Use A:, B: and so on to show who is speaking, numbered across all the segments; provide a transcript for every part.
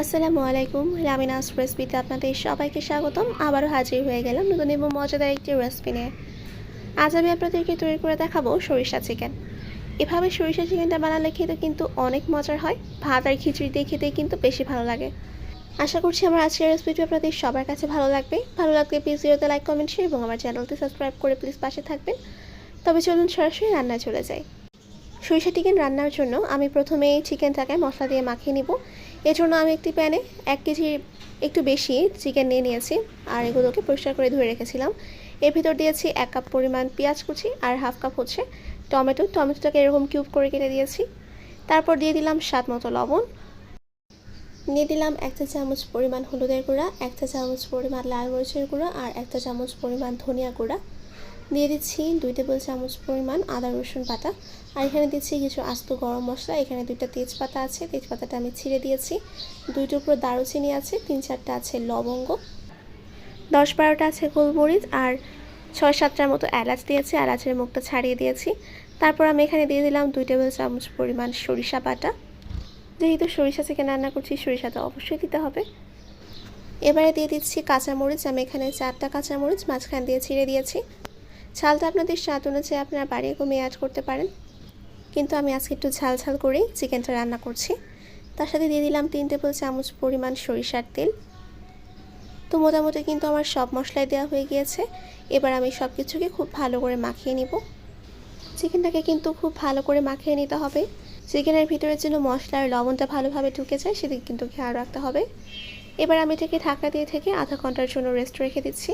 A: আসসালামু আলাইকুম রামিনাস রেসিপিতে আপনাদের সবাইকে স্বাগতম। আবারও হাজির হয়ে গেলাম নতুন এবং মজাদার একটি রেসিপি নিয়ে। আজ আমি আপনাদেরকে তৈরি করে দেখাবো সরিষা চিকেন এভাবে সরিষা চিকেনটা বানালে খেতে কিন্তু অনেক মজার হয়। ভাত আর খিচুড়ি দিয়ে খেতে কিন্তু বেশি ভালো লাগে। আশা করছি আমার আজকের রেসিপিটি আপনাদের সবার কাছে ভালো লাগবে। ভালো লাগলে প্লিজ ভিডিওতে লাইক কমেন্ট শেয়ার এবং আমার চ্যানেলটি সাবস্ক্রাইব করে প্লিজ পাশে থাকবেন। তবে চলুন সরাসরি রান্নায় চলে যাই। সরিষা চিকেন রান্নার জন্য আমি প্রথমে চিকেনটাকে মশলা দিয়ে মাখিয়ে নিব। জন্য আমি একটি প্যানে এক কেজি একটু বেশি চিকেন নিয়ে নিয়েছি আর এগুলোকে পরিষ্কার করে ধুয়ে রেখেছিলাম। এর ভিতর দিয়েছি এক কাপ পরিমাণ পেঁয়াজ কুচি আর হাফ কাপ হচ্ছে টমেটো। টমেটোটাকে এরকম কিউব করে কেটে দিয়েছি। তারপর দিয়ে দিলাম স্বাদ মতো লবণ। নিয়ে দিলাম একটা চামচ পরিমাণ হলুদের গুঁড়া একটা চামচ পরিমাণ লাল মরিচের গুঁড়া আর একটা চামচ পরিমাণ ধনিয়া গুঁড়া। দিয়ে দিচ্ছি দুই টেবিল চামচ পরিমাণ আদা, রসুন বাটা। আর এখানে দিচ্ছি কিছু আস্ত গরম মশলা। এখানে দুইটা তেজপাতা আছে। তেজপাতাটা আমি ছিঁড়ে দিয়েছি। দুই টুকরো দারুচিনি আছে। তিন চারটা আছে লবঙ্গ। দশ বারোটা আছে গোলমরিচ। আর ছয় সাতটার মতো এলাচ দিয়েছি। এলাচের মুখটা ছাড়িয়ে দিয়েছি। তারপর আমি এখানে দিয়ে দিলাম দুই টেবিল চামচ পরিমাণ সরিষা বাটা। যেহেতু সরিষা চিকেন রান্না করছি সরিষাটা অবশ্যই দিতে হবে। এবারে দিয়ে দিচ্ছি কাঁচামরিচ। আমি এখানে চারটা কাঁচামরিচ মাঝখান দিয়ে ছিঁড়ে দিয়েছি। ঝালটা আপনাদের স্বাদ অনুযায়ী আপনারা বাড়িয়ে কমিয়ে অ্যাড করতে পারেন। কিন্তু আমি আজকে একটু ঝাল ঝাল করেই চিকেনটা রান্না করছি। তার সাথে দিয়ে দিলাম তিন টেবিল চামচ পরিমাণ সরিষার তেল। তো মোটামুটি কিন্তু আমার সব মশলাই দেওয়া হয়ে গিয়েছে। এবার আমি সব কিছুকে খুব ভালো করে মাখিয়ে নিব। চিকেনটাকে কিন্তু খুব ভালো করে মাখিয়ে নিতে হবে। চিকেনের ভিতরে যেন মশলার লবণটা ভালোভাবে ঢুকে যায়, সেদিকে কিন্তু খেয়াল রাখতে হবে। এবার আমি এটাকে ঢাকা দিয়ে থেকে আধা ঘণ্টার জন্য রেস্ট রেখে দিচ্ছি।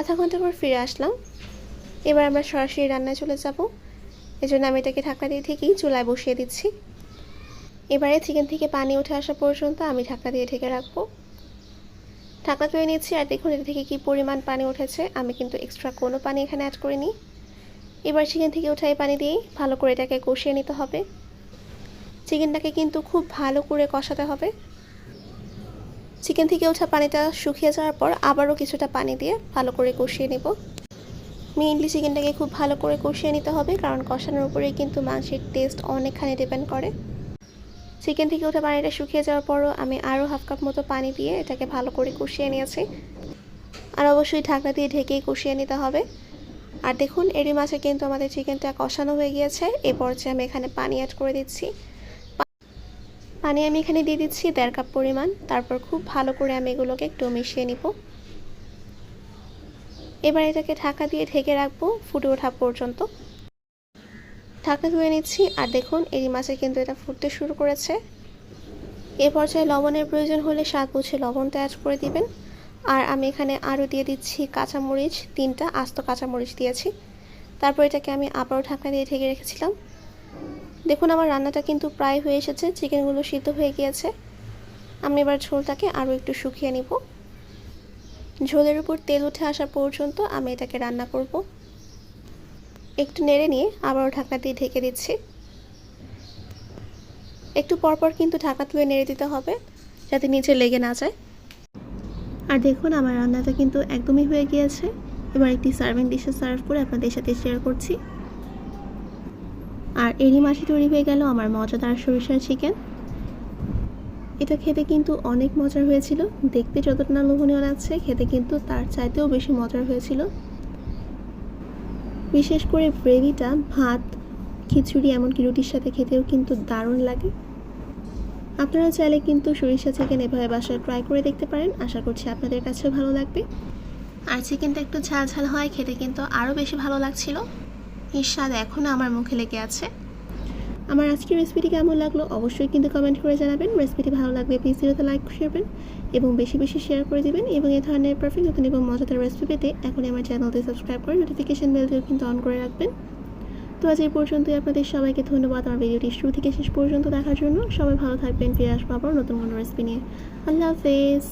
A: আধা ঘণ্টা পর ফিরে আসলাম। এবার আমরা সরাসরি রান্নায় চলে যাব। এজন্য আমি এটাকে ঢাকা দিয়ে থেকেই চুলায় বসিয়ে দিচ্ছি। এবারে চিকেন থেকে পানি উঠে আসা পর্যন্ত আমি ঢাকা দিয়ে ঢেকে রাখব। ঢাকা তুলে নিচ্ছি আর দেখুন এটা থেকে কী পরিমাণ পানি উঠেছে। আমি কিন্তু এক্সট্রা কোনো পানি এখানে অ্যাড করিনি। এবার চিকেন থেকে উঠাই পানি দিয়েই ভালো করে এটাকে কষিয়ে নিতে হবে। চিকেনটাকে কিন্তু খুব ভালো করে কষাতে হবে। চিকেন থেকে ওঠা পানিটা শুকিয়ে যাওয়ার পর আবারও কিছুটা পানি দিয়ে ভালো করে কষিয়ে নেব। মেইনলি চিকেনটাকে খুব ভালো করে কষিয়ে নিতে হবে, কারণ কষানোর উপরেই কিন্তু মাংসের টেস্ট অনেকখানি ডিপেন্ড করে। চিকেন থেকে ওঠা পানিটা শুকিয়ে যাওয়ার পরও আমি আরও হাফ কাপ মতো পানি দিয়ে এটাকে ভালো করে কষিয়ে নিয়েছি। আর অবশ্যই ঢাকনা দিয়ে ঢেকেই কষিয়ে নিতে হবে। আর দেখুন, এরই মাছে কিন্তু আমাদের চিকেনটা কষানো হয়ে গিয়েছে। এ পর্যায়ে আমি এখানে পানি অ্যাড করে দিচ্ছি। পানি আমি এখানে দিয়ে দিচ্ছি, দেড় কাপ পরিমাণ। তারপর খুব ভালো করে আমি এগুলোকে একটু মিশিয়ে নিব। এবার এটাকে ঢাকা দিয়ে ঢেকে রাখব ফুটে ওঠা পর্যন্ত। ঢাকা ধুয়ে নিচ্ছি, আর দেখুন এই মাছে কিন্তু এটা ফুটতে শুরু করেছে। এ পর্যায়ে লবণের প্রয়োজন হলে স্বাদ বুঝে লবণটা অ্যাড করে দিবেন। আর আমি এখানে আরও দিয়ে দিচ্ছি কাঁচামরিচ, তিনটা আস্ত কাঁচামরিচ দিয়েছি। তারপর এটাকে আমি আবারও ঢাকা দিয়ে ঢেকে রেখেছিলাম। দেখুন, আমার রান্নাটা কিন্তু প্রায় হয়ে এসেছে, চিকেনগুলো সিদ্ধ হয়ে গিয়েছে। আমি এবার ঝোলটাকে আরও একটু শুকিয়ে নিব। ঝোলের উপর তেল উঠে আসা পর্যন্ত আমি এটাকে রান্না করব। একটু নেড়ে নিয়ে আবারও ঢাকা দিয়ে ঢেকে দিচ্ছি। একটু পরপর কিন্তু ঢাকা তুলে নেড়ে দিতে হবে, যাতে নিচে লেগে না যায়। আর দেখুন, আমার রান্নাটা কিন্তু একদমই হয়ে গিয়েছে। এবার একটি সার্ভিং ডিশে সার্ভ করে আপনাদের সাথে শেয়ার করছি। আর এরই মাসে তৈরি হয়ে গেল আমার মজাদার সরিষার চিকেন এটা খেতে কিন্তু অনেক মজার হয়েছিল। দেখতে যতটা না লোভনীয় লাগছে, খেতে কিন্তু তার চাইতেও বেশি মজার হয়েছিল। বিশেষ করে গ্রেভিটা, ভাত, খিচুড়ি, এমনকি রুটির সাথে খেতেও কিন্তু দারুণ লাগে। আপনারা চাইলে কিন্তু সরিষা চিকেন এভাবে বাসায় ট্রাই করে দেখতে পারেন। আশা করছি আপনাদের কাছেও ভালো লাগবে। আর চিকেনটা একটু ঝাল ঝাল হয়, খেতে কিন্তু আরও বেশি ভালো লাগছিল। এর স্বাদ এখনও আমার মুখে লেগে আছে। আমার আজকের রেসিপিটি কেমন লাগল অবশ্যই কিন্তু কমেন্ট করে জানাবেন। রেসিপিটি ভালো লাগলে প্লিজ ভিডিওতে লাইক করবেন এবং বেশি বেশি শেয়ার করে দিবেন এবং এই ধরনের পারফেক্ট নতুন এবং মজাদার রেসিপি পেতে এখনই আমার চ্যানেলটি সাবস্ক্রাইব করে নোটিফিকেশন বেলটিও কিন্তু অন করে রাখবেন। তো আজ এই পর্যন্তই, আপনাদের সবাইকে ধন্যবাদ। আমার ভিডিওটি শুরু থেকে শেষ পর্যন্ত দেখার জন্য। সবাই ভালো থাকবেন, ফিরে আসব আবার নতুন কোনো রেসিপি নিয়ে। আল্লাহ হাফেজ।